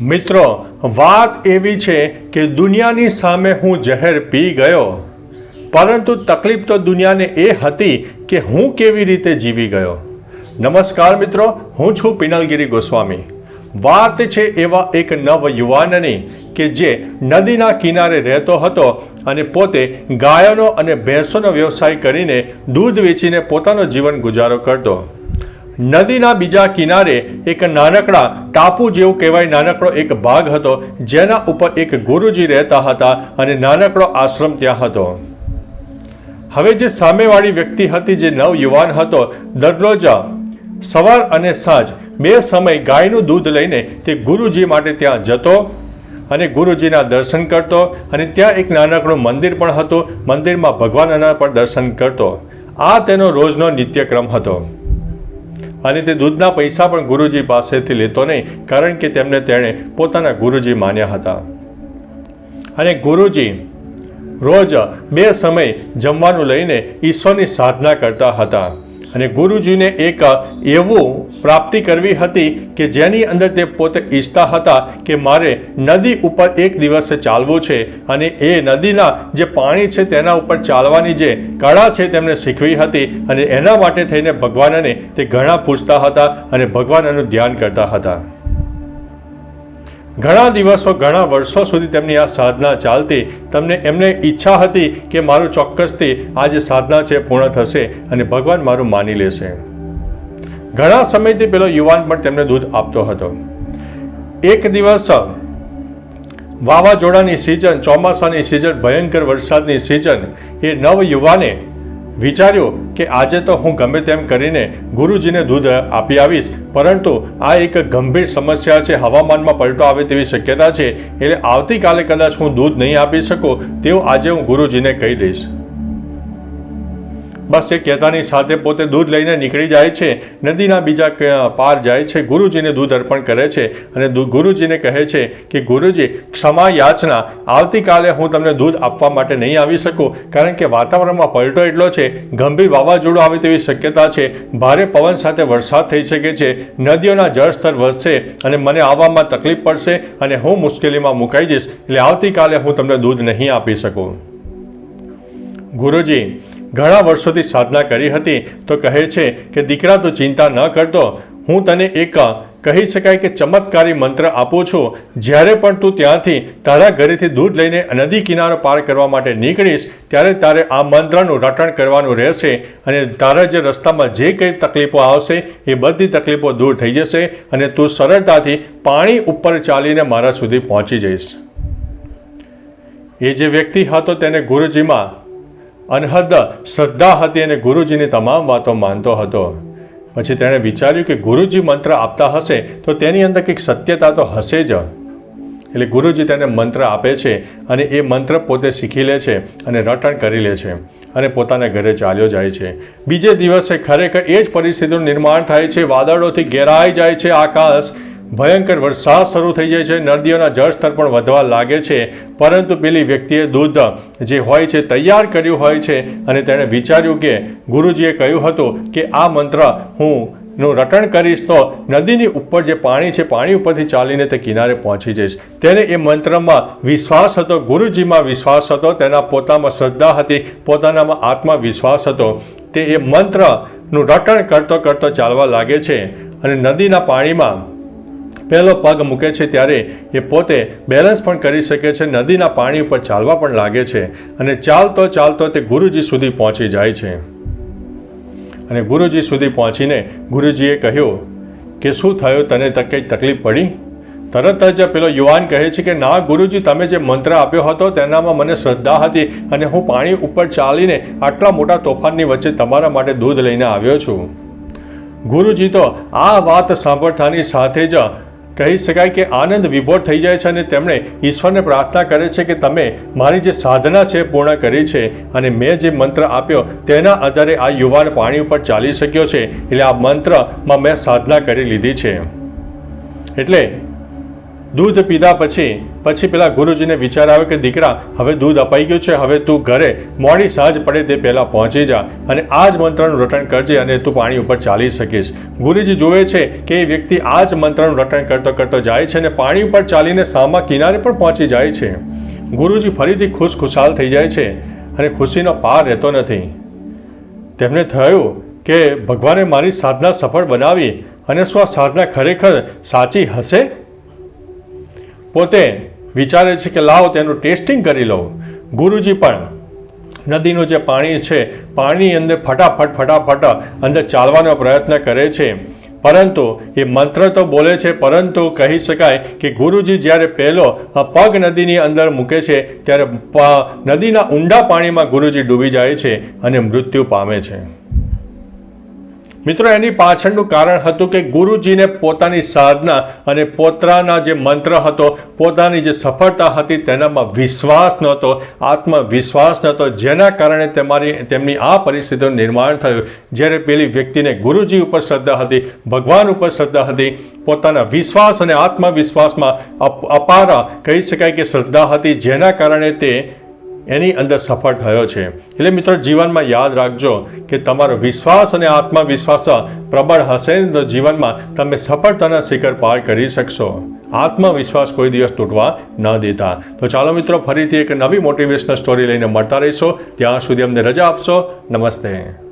મિત્રો, વાત એવી છે કે દુનિયાની સામે હું જહેર પી ગયો. પરંતુ તકલીફ તો દુનિયાને એ હતી કે હું કેવી રીતે જીવી ગયો. નમસ્કાર મિત્રો, હું છું પિનલગીરી ગોસ્વામી. વાત છે એવા એક નવ યુવાનની કે જે નદીના કિનારે રહેતો હતો અને પોતે ગાયોનો અને ભેંસોનો વ્યવસાય કરીને દૂધ વેચીને પોતાનો જીવન ગુજારો કરતો. નદીના બીજા કિનારે એક નાનકડા ટાપુ જેવું કહેવાય. નાનકડો એક ભાગ હતો, જેના ઉપર એક ગુરુજી રહેતા હતા અને નાનકડો આશ્રમ ત્યાં હતો. હવે જે સામેવાળી વ્યક્તિ હતી, જે નવ યુવાન હતો, દરરોજ સવાર અને સાંજ બે સમય ગાયનું દૂધ લઈને તે ગુરુજી માટે ત્યાં જતો અને ગુરુજીના દર્શન કરતો અને ત્યાં એક નાનકડું મંદિર પણ હતું. મંદિરમાં ભગવાનના પણ દર્શન કરતો. આ તેનો રોજનો નિત્યક્રમ હતો. અને તે દૂધના પૈસા પણ ગુરુજી પાસેથી લેતો નહીં, કારણ કે તેમને તેણે પોતાના ગુરુજી માન્યા હતા. અને ગુરુજી રોજ બે સમય જમવાનું લઈને ઈશ્વરની સાધના કરતા હતા. અને ગુરુજીને એક એવું પ્રાપ્તિ કરવી હતી કે જેની અંદર તે પોતે ઈચ્છતા હતા કે મારે નદી ઉપર એક દિવસે ચાલવું છે અને એ નદીના જે પાણી છે તેના ઉપર ચાલવાની જે કળા છે તેમને શીખવી હતી અને એના માટે થઈને ભગવાનને તે ઘણા પૂછતા હતા અને ભગવાનનું ધ્યાન કરતા હતા. ઘણા દિવસો, ઘણા વર્ષો સુધી તેમની આ સાધના ચાલતી, તમને એમને ઈચ્છા હતી કે મારું ચોક્કસથી આ જે સાધના છે પૂર્ણ થશે અને ભગવાન મારું માની લેશે. ઘણા સમયથી પેલો યુવાન પણ તેમને દૂધ આપતો હતો. એક દિવસ વાવાઝોડાની સિઝન ચોમાસાની સિઝન ભયંકર વરસાદની સિઝન એ નવ યુવાને વિચાર્યું કે આજે તો હું ગમે તેમ કરીને ગુરુજીને દૂધ આપી આવીશ, પરંતુ આ એક ગંભીર સમસ્યા છે. હવામાનમાં પલટો આવે તેવી શક્યતા છે. એટલે આવતીકાલે કદાચ હું દૂધ નહીં આપી શકું તેવું આજે હું ગુરુજીને કહી દઈશ. બસ એ કહેતાની સાથે પોતે દૂધ લઈને નીકળી જાય છે. નદીના બીજા પાર જાય છે. ગુરુજીને દૂધ અર્પણ કરે છે અને ગુરુજીને કહે છે કે, ગુરુજી ક્ષમા યાચના આવતીકાલે હું તમને દૂધ આપવા માટે નહીં આવી શકું, કારણ કે વાતાવરણમાં પલટો એટલો છે, ગંભીર વાવાઝોડું આવે તેવી શક્યતા છે. ભારે પવન સાથે વરસાદ થઈ શકે છે. નદીઓના જળસ્તર વધશે અને મને આવવામાં તકલીફ પડશે અને હું મુશ્કેલીમાં મુકાઈ જઈશ. એટલે આવતીકાલે હું તમને દૂધ નહીં આપી શકું. ગુરુજી ઘણા વર્ષોથી સાધના કરી હતી તો કહે છે કે, દીકરા, તું ચિંતા ન કરતો. હું તને એક કહી શકાય કે ચમત્કારી મંત્ર આપું છું. જ્યારે પણ તું ત્યાંથી તારા ઘરેથી દૂધ લઈને નદી કિનારો પાર કરવા માટે નીકળીશ, ત્યારે તારે આ મંત્રનું રટણ કરવાનું રહેશે અને તારા જે રસ્તામાં જે કંઈ તકલીફો આવશે, એ બધી તકલીફો દૂર થઈ જશે અને તું સરળતાથી પાણી ઉપર ચાલીને મારા સુધી પહોંચી જઈશ. એ જે વ્યક્તિ હતો તેને ગુરુજીમાં અનહદ, શ્રદ્ધા હતી અને ગુરુજીની તમામ વાતો માનતો હતો. પછી તેણે વિચાર્યું કે ગુરુજી મંત્ર આપતા હશે તો તેની અંદર કંઈક સત્યતા તો હશે જ. એટલે ગુરુજી તેને મંત્ર આપે છે અને એ મંત્ર પોતે શીખી લે છે અને રટણ કરી લે છે અને પોતાના ઘરે ચાલ્યો જાય છે. બીજે દિવસે ખરેખર એ જ પરિસ્થિતિનું નિર્માણ થાય છે. વાદળોથી ઘેરાઈ જાય છે આકાશ. ભયંકર વરસાદ શરૂ થઈ જાય છે. નદીઓના જળસ્તર પણ વધવા લાગે છે. પરંતુ પેલી વ્યક્તિએ દૂધ, જે હોય છે, તૈયાર કર્યું હોય છે અને તેણે વિચાર્યું કે ગુરુજીએ કહ્યું હતું કે આ મંત્ર હું નું રટણ કરીશ તો નદીની ઉપર જે પાણી છે, પાણી ઉપરથી ચાલીને તે કિનારે પહોંચી જઈશ. તેને એ મંત્રમાં વિશ્વાસ હતો, ગુરુજીમાં વિશ્વાસ હતો, તેના પોતામાં શ્રદ્ધા હતી, પોતાનામાં આત્મવિશ્વાસ હતો. તે એ મંત્રનું રટણ કરતો કરતો ચાલવા લાગે છે અને નદીના પાણીમાં પહેલો પગ મૂકે છે ત્યારે એ પોતે બેલેન્સ પણ કરી શકે છે, નદીના પાણી ઉપર ચાલવા પણ લાગે છે અને ચાલતો ચાલતો તે ગુરુજી સુધી પહોંચી જાય છે. અને ગુરુજી સુધી પહોંચીને ગુરુજીએ કહ્યું, કે શું થયું? તને કંઈ તકલીફ પડી? તરત જ પેલો યુવાન કહે છે કે, ના, ગુરુજી, તમે જે મંત્ર આપ્યો હતો તેનામાં મને શ્રદ્ધા હતી અને હું પાણી ઉપર ચાલીને આટલા મોટા તોફાનની વચ્ચે તમારા માટે દૂધ લઈને આવ્યો છું. ગુરુજી તો આ વાત સાંભળતાની સાથે જ કહી શકાય કે આનંદ વિભોર થઈ જાય છે અને તેમણે ઈશ્વરને પ્રાર્થના કરે છે કે તમે મારી જે સાધના છે પૂર્ણ કરી છે અને મેં જે મંત્ર આપ્યો તેના આધારે આ યુવાન પાણી ઉપર ચાલી શક્યો છે. એટલે આ મંત્રમાં મેં સાધના કરી લીધી છે. એટલે દૂધ પીધા પછી પછી પેલા ગુરુજીને વિચાર આવ્યો કે દીકરા, હવે દૂધ અપાઈ ગયું છે, હવે તું ઘરે મોડી સાંજ પડે તે પહેલાં પહોંચી જા અને આ જ મંત્રનું રટણ કરજે અને તું પાણી ઉપર ચાલી શકીશ. ગુરુજી જોવે છે કે એ વ્યક્તિ આ જ મંત્રનું રટણ કરતો કરતો જાય છે અને પાણી ઉપર ચાલીને સામા કિનારે પણ પહોંચી જાય છે. ગુરુજી ફરીથી ખુશ ખુશાલ થઈ જાય છે અને ખુશીનો પાર રહેતો નથી. તેમને થયું કે ભગવાને મારી સાધના સફળ બનાવી અને શું આ સાધના ખરેખર સાચી હશે? પોતે વિચારે છે કે લાવો તેનું ટેસ્ટિંગ કરી લઉં. ગુરુજી પણ નદીનું જે પાણી છે પાણી અંદર ફટાફટ ફટાફટ અંદર ચાલવાનો પ્રયત્ન કરે છે. પરંતુ એ મંત્ર તો બોલે છે, પરંતુ કહી શકાય કે ગુરુજી જ્યારે પહેલો પગ નદીની અંદર મૂકે છે, ત્યારે નદીના ઊંડા પાણીમાં ગુરુજી ડૂબી જાય છે અને મૃત્યુ પામે છે. મિત્રો, એની પાછળનું કારણ હતું કે ગુરુજીને પોતાની સાધના અને પોતાના જે મંત્ર હતો, પોતાની જે સફળતા હતી, તેનામાં વિશ્વાસ નહોતો, આત્મવિશ્વાસ નહોતો. જેના કારણે તમારી, તેમની આ પરિસ્થિતિનું નિર્માણ થયું. જ્યારે પેલી વ્યક્તિને ગુરુજી ઉપર શ્રદ્ધા હતી, ભગવાન ઉપર શ્રદ્ધા હતી, પોતાના વિશ્વાસ અને આત્મવિશ્વાસમાં અપ- અપારા કહી શકાય કે શ્રદ્ધા હતી. જેના કારણે તે એની અંદર સફળ થયો છે. એટલે મિત્રો, જીવનમાં યાદ રાખજો કે તમારો વિશ્વાસ અને આત્મવિશ્વાસ પ્રબળ હશે તો જીવનમાં તમે સફળતાના શિખર પાર કરી શકશો. આત્મવિશ્વાસ કોઈ દિવસ તૂટવા ન દેતા. તો ચાલો મિત્રો, ફરીથી એક નવી મોટિવેશનલ સ્ટોરી લઈને મળતા રહીશો. ત્યાં સુધી અમને રજા આપશો. નમસ્તે.